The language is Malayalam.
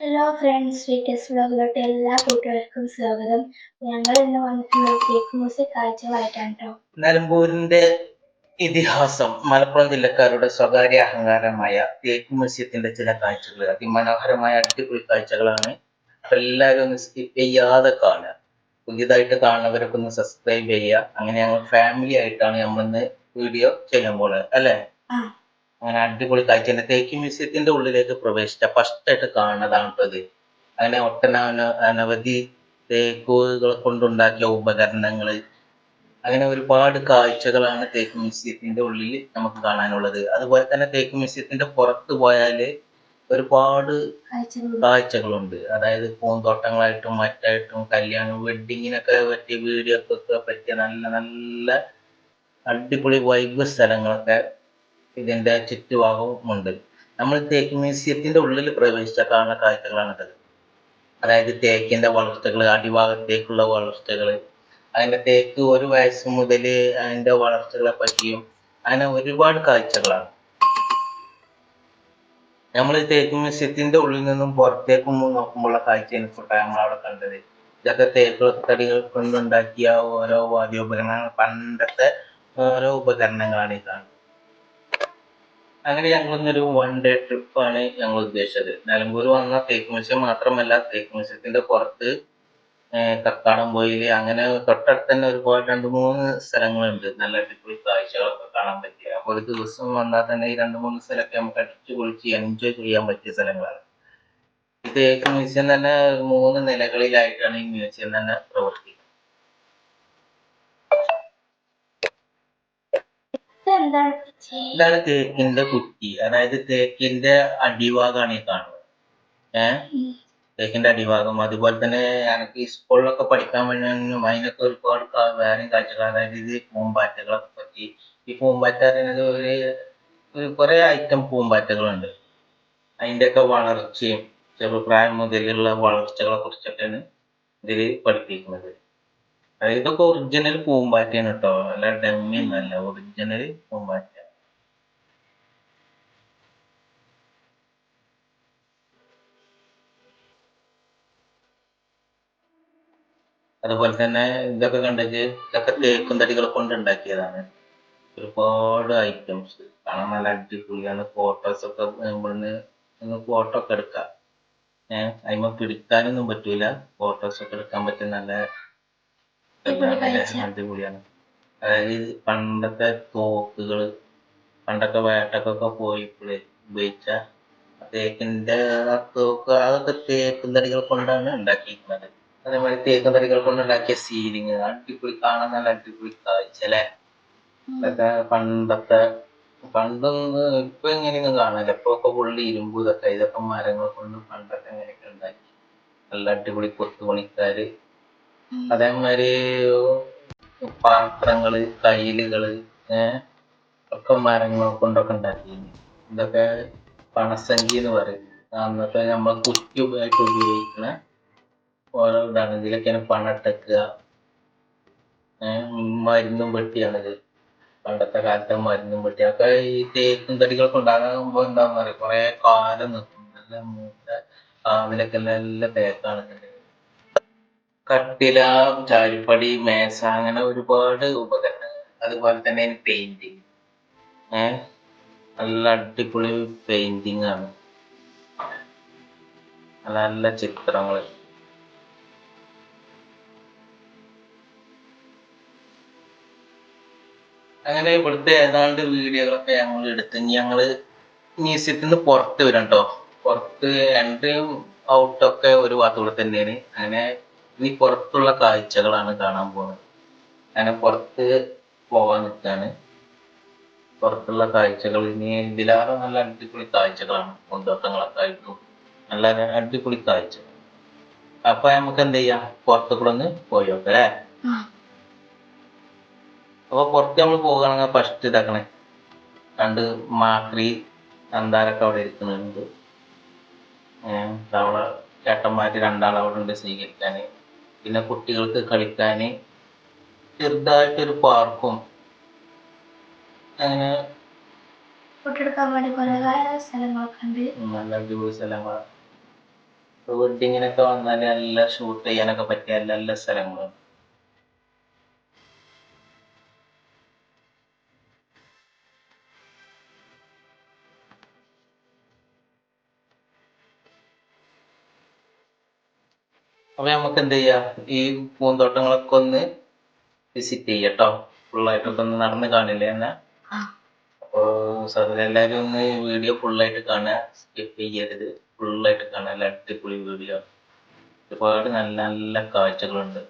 ഹലോ ഫ്രണ്ട്സ് വീക്കേഴ്സ് വ്ലോഗിലോട്ട് എല്ലാ കൂട്ടുകാർക്കും സ്വാഗതം. ഞങ്ങൾ ഇന്ന് വന്നിട്ടുള്ള കേക്ക് മ്യൂസിക് കാഴ്ചകളായിട്ടാണ് കേട്ടോ നിലമ്പൂരിന്റെ ഇതിഹാസം മലപ്പുറം ജില്ലക്കാരുടെ സ്വകാര്യ അഹങ്കാരമായ തേക്ക് മ്യൂസിയത്തിന്റെ ചില കാഴ്ചകൾ അതിമനോഹരമായ അടിപൊളി കാഴ്ചകളാണ്. എല്ലാവരും ഒന്ന് സ്കിപ്പ് ചെയ്യാതെ കാണുക. പുതിയതായിട്ട് കാണുന്നവരൊക്കെ ഒന്ന് സബ്സ്ക്രൈബ് ചെയ്യുക. അങ്ങനെ ഞങ്ങൾ ഫാമിലി ആയിട്ടാണ് നമ്മളിന്ന് വീഡിയോ ചെയ്യാൻ പോകുന്നത് അല്ലേ. അങ്ങനെ അടിപൊളി കാഴ്ച. തന്നെ തേക്ക് മ്യൂസിയത്തിന്റെ ഉള്ളിലേക്ക് പ്രവേശിച്ച ഫസ്റ്റ് ആയിട്ട് കാണുന്നതാണ് ഇത്. അങ്ങനെ ഒട്ടനവ അനവധി തേക്കുകൾ കൊണ്ടുണ്ടാക്കിയ ഉപകരണങ്ങൾ. അങ്ങനെ ഒരുപാട് കാഴ്ചകളാണ് തേക്ക് മ്യൂസിയത്തിന്റെ ഉള്ളിൽ നമുക്ക് കാണാനുള്ളത്. അതുപോലെ തന്നെ തേക്ക് മ്യൂസിയത്തിന്റെ പുറത്ത് പോയാൽ ഒരുപാട് കാഴ്ചകളുണ്ട്. അതായത് പൂന്തോട്ടങ്ങളായിട്ടും മറ്റായിട്ടും കല്യാണം വെഡിങ്ങിനൊക്കെ പറ്റിയ വീഡിയോക്കൊക്കെ പറ്റിയ നല്ല നല്ല അടിപൊളി വൈബ് സ്ഥലങ്ങളൊക്കെ ഇതിന്റെ ചുറ്റുഭാഗവും ഉണ്ട് നമ്മൾ തേക്ക് മ്യൂസിയത്തിന്റെ ഉള്ളിൽ പ്രവേശിച്ച കാണുന്ന കാഴ്ചകളാണിത്. അതായത് തേക്കിന്റെ വളർച്ചകൾ അടിഭാഗത്തേക്കുള്ള വളർച്ചകൾ അതിന്റെ തേക്ക് ഒരു വയസ്സ് മുതൽ അതിന്റെ വളർച്ചകളെ പറ്റിയും അങ്ങനെ ഒരുപാട് കാഴ്ചകളാണ്. നമ്മൾ തേക്ക് മ്യൂസിയത്തിന്റെ ഉള്ളിൽ നിന്നും പുറത്തേക്ക് നോക്കുമ്പോഴുള്ള കാഴ്ചയാണ് ഇപ്പോൾ നമ്മളവിടെ കണ്ടത്. ഇതൊക്കെ തേക്ക് തടികൾ കൊണ്ടുണ്ടാക്കിയ ഓരോ വാദ്യോപകരണങ്ങൾ പണ്ടത്തെ ഓരോ ഉപകരണങ്ങളാണ് ഈ കാണുന്നത് അങ്ങനെ ഞങ്ങൾ ഇന്നൊരു വൺ ഡേ ട്രിപ്പാണ് ഞങ്ങൾ ഉദ്ദേശിച്ചത്. നിലമ്പൂർ വന്ന തേക്ക് മ്യൂസിയം മാത്രമല്ല തേക്ക് മ്യൂസിയത്തിന്റെ പുറത്ത് ഏർ പോയി അങ്ങനെ തൊട്ടടുത്ത് തന്നെ ഒരുപാട് രണ്ട് മൂന്ന് സ്ഥലങ്ങളുണ്ട്. നല്ല അടിപൊളി കാഴ്ചകളൊക്കെ കാണാൻ പറ്റിയ. അപ്പൊ ഒരു ദിവസം വന്നാൽ തന്നെ ഈ രണ്ട് മൂന്ന് സ്ഥലമൊക്കെ നമുക്ക് അടിച്ചു പൊളിച്ച് എൻജോയ് ചെയ്യാൻ പറ്റിയ സ്ഥലങ്ങളാണ്. തേക്ക് മ്യൂസിയം തന്നെ മൂന്ന് നിലകളിലായിട്ടാണ് ഈ മ്യൂസിയം തന്നെ പ്രവർത്തിക്കുന്നത്. ചേച്ചി? ഇതാണ് തേക്കിന്റെ കുറ്റി. അതായത് തേക്കിന്റെ അടിഭാഗമാണ് ഈ കാണുന്നത്. ഏഹ്. തേക്കിന്റെ അടിഭാഗം. അതുപോലെ തന്നെ എനിക്ക് സ്കൂളിലൊക്കെ പഠിക്കാൻ വേണ്ടി അതിനൊക്കെ ഒരുപാട് വേറെയും കാഴ്ചകൾ അതായത് ഇത് പൂമ്പാറ്റകളൊക്കെ പറ്റി. ഈ പൂമ്പാറ്റ പറയുന്നത് ഒരു ഒരു കുറെ ഐറ്റം പൂമ്പാറ്റകളുണ്ട്. അതിന്റെയൊക്കെ വളർച്ചയും ചെറുപ്രായം മുതലുള്ള വളർച്ചകളെ കുറിച്ചൊക്കെയാണ് ഇതിൽ പഠിപ്പിക്കുന്നത്. ഇതൊക്കെ ഒറിജിനൽ പൂമ്പാറ്റയാണ് കേട്ടോ അല്ല ഡമ്മി ഒന്നല്ല ഒറിജിനൽ പൂമ്പാറ്റ. അതുപോലെ തന്നെ ഇതൊക്കെ കണ്ടെങ്കിൽ ഇതൊക്കെ തേക്കും തടികൾ കൊണ്ട് ഉണ്ടാക്കിയതാണ്. ഒരുപാട് ഐറ്റംസ് കാണാൻ നല്ല അടിപൊളിയാണ്. ഫോട്ടോസ് ഒക്കെ ഇവിടുന്ന് ഫോട്ടോ ഒക്കെ എടുക്കാം. ഏഹ് അതിമ പിടിക്കാനൊന്നും പറ്റൂല. ഫോട്ടോസ് ഒക്കെ എടുക്കാൻ പറ്റിയ നല്ല. അടിപൊളിയാണ്. അതായത് പണ്ടത്തെ തോക്കുകൾ പണ്ടൊക്കെ വേട്ടക്കൊക്കെ പോയപ്പോഴേ ഉപയോഗിച്ച തേക്കിന്റെ തോക്ക് അതൊക്കെ തേക്കും തടികൾ കൊണ്ടാണ് ഉണ്ടാക്കിയിരിക്കുന്നത് അതേമാതിരി തേക്കും തടികൾ കൊണ്ടുണ്ടാക്കിയ സീലിങ് അടിപൊളി കാണാൻ നല്ല അടിപൊളി കാഴ്ച അല്ലേ? ഉം. പണ്ടത്തെ പണ്ടൊന്നും ഇപ്പൊ എങ്ങനെയൊന്നും കാണില്ല ഇപ്പൊ ഒക്കെ പുള്ളി ഇരുമ്പ് ഇതൊക്കെ ഇതൊക്കെ മരങ്ങൾ കൊണ്ട് പണ്ടൊക്കെ ഇങ്ങനെയൊക്കെ ഉണ്ടാക്കി. നല്ല അടിപൊളി കൊത്തുപണിക്കാര്. അതേമാതിരി പാത്രങ്ങൾ കയ്യിലുകൾ ഏഹ് ഒക്കെ മരങ്ങൾ കൊണ്ടൊക്കെ ഉണ്ടാക്കി ഇതൊക്കെ പണസഞ്ചി എന്ന് പറയും. അന്നത്തെ നമ്മൾ കുറ്റിയായിട്ട് ഉപയോഗിക്കുന്ന ഓരോ ഇതാണ്. ഇതിലൊക്കെയാണ് പണിട്ടെക്കുക ഏഹ് മരുന്നും പെട്ടിയാണിത് പണ്ടത്തെ കാലത്തെ മരുന്നും പെട്ടി ഒക്കെ ഈ തേക്കും തടികളൊക്കെ ഉണ്ടാകുമ്പോ എന്താന്ന് പറയാ കുറെ കാലം നിൽക്കും നല്ല മൂത്ത കാവിലൊക്കെ നല്ല തേക്കാണ്. കട്ടില ചാരിപ്പടി മേശ അങ്ങനെ ഒരുപാട് ഉപകരണങ്ങൾ. അതുപോലെ തന്നെ പെയിന്റിങ് ഏഹ് നല്ല അടിപൊളി പെയിന്റിങ് ആണ്. നല്ല നല്ല ചിത്രങ്ങൾ അങ്ങനെ ഇവിടുത്തെ ഏതാണ്ട് വീഡിയോകളൊക്കെ ഞങ്ങൾ എടുത്ത് ഇനി ഞങ്ങൾ മ്യൂസിയത്തിൽ നിന്ന് പുറത്ത് വരാം കേട്ടോ പുറത്ത് എൻട്രിയും ഔട്ടൊക്കെ ഒരു ഭാഗത്തൂടെ തന്നെയാണ്. അങ്ങനെ ഇനി പുറത്തുള്ള കാഴ്ചകളാണ് കാണാൻ പോകുന്നത് അങ്ങനെ പുറത്ത് പോകാൻ നിൽക്കാണ് പുറത്തുള്ള കാഴ്ചകൾ ഇനി എന്തിലാറും നല്ല അടിപൊളി കാഴ്ചകളാണ് പൂന്തോട്ടങ്ങളൊക്കെ ആയിട്ടും നല്ല അടിപൊളി കാഴ്ച അപ്പൊ നമുക്ക് എന്ത് ചെയ്യാം? പുറത്തു കൂടെ ഒന്ന് പോയി നോക്കാം അല്ലേ? അപ്പൊ പുറത്ത് നമ്മൾ പോകുകയാണെങ്കിൽ ഫസ്റ്റ് ഇതാക്കണേ. രണ്ട് മാക്രി അന്താരൊക്കെ അവിടെ ഇരിക്കുന്നുണ്ട്. അവിടെ ചേട്ടന്മാര് രണ്ടാൾ അവിടെ ഉണ്ട് സ്വീകരിക്കാന് പിന്നെ കുട്ടികൾക്ക് കളിക്കാൻ ചെറുതായിട്ടൊരു പാർക്കും. അങ്ങനെ ഫോട്ടോ എടുക്കാൻ വേണ്ടി കുറെ സ്ഥലങ്ങളൊക്കെ ഉണ്ട്. നല്ല അടിപൊളി സ്ഥലങ്ങളാണ് വെഡിങ്ങിനൊക്കെ വന്നാൽ നല്ല ഷൂട്ട് ചെയ്യാനൊക്കെ പറ്റിയ നല്ല സ്ഥലങ്ങളാണ്. അപ്പൊ നമുക്ക് എന്ത് ചെയ്യാം? ഈ പൂന്തോട്ടങ്ങളൊക്കെ ഒന്ന് വിസിറ്റ് ചെയ്യട്ടോ ഫുള്ളായിട്ടൊക്കെ ഒന്ന് നടന്ന് കാണില്ലേ എന്നാ. അപ്പോ എല്ലാവരും ഒന്ന് വീഡിയോ ഫുള്ളായിട്ട് കാണുക. സ്കിപ്പ് ചെയ്യരുത്. ഫുള്ളായിട്ട് കാണുക. നല്ല അടിപൊളി വീഡിയോ. ഒരുപാട് നല്ല നല്ല കാഴ്ചകളുണ്ട്.